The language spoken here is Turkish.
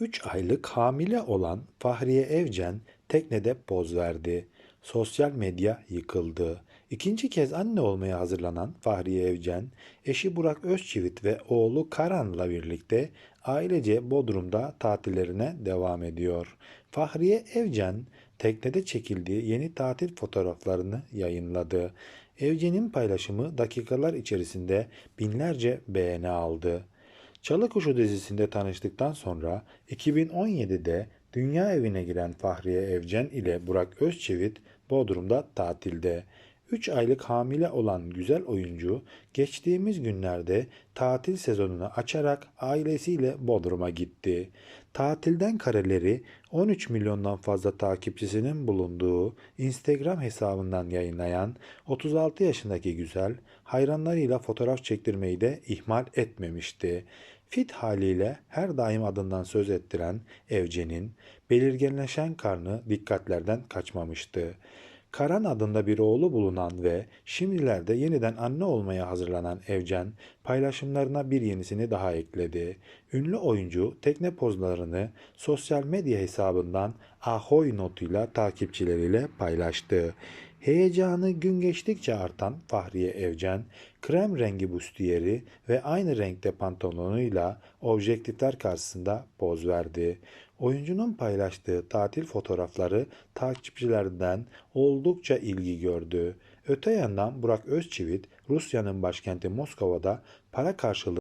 3 aylık hamile olan Fahriye Evcen teknede poz verdi. Sosyal medya yıkıldı. İkinci kez anne olmaya hazırlanan Fahriye Evcen, eşi Burak Özçivit ve oğlu Karan'la birlikte ailece Bodrum'da tatillerine devam ediyor. Fahriye Evcen, teknede çekildiği yeni tatil fotoğraflarını yayınladı. Evcen'in paylaşımı dakikalar içerisinde binlerce beğeni aldı. Çalıkuşu dizisinde tanıştıktan sonra 2017'de Dünya Evi'ne giren Fahriye Evcen ile Burak Özçivit Bodrum'da tatilde. 3 aylık hamile olan güzel oyuncu geçtiğimiz günlerde tatil sezonunu açarak ailesiyle Bodrum'a gitti. Tatilden kareleri 13 milyondan fazla takipçisinin bulunduğu Instagram hesabından yayınlayan 36 yaşındaki güzel hayranlarıyla fotoğraf çektirmeyi de ihmal etmemişti. Fit haliyle her daim adından söz ettiren Evcen'in belirginleşen karnı dikkatlerden kaçmamıştı. Karan adında bir oğlu bulunan ve şimdilerde yeniden anne olmaya hazırlanan Evcen paylaşımlarına bir yenisini daha ekledi. Ünlü oyuncu tekne pozlarını sosyal medya hesabından ahoy notuyla takipçileriyle paylaştı. Heyecanı gün geçtikçe artan Fahriye Evcen, krem rengi bustiyeri ve aynı renkte pantolonuyla objektifler karşısında poz verdi. Oyuncunun paylaştığı tatil fotoğrafları takipçilerden oldukça ilgi gördü. Öte yandan Burak Özçivit, Rusya'nın başkenti Moskova'da para karşılığı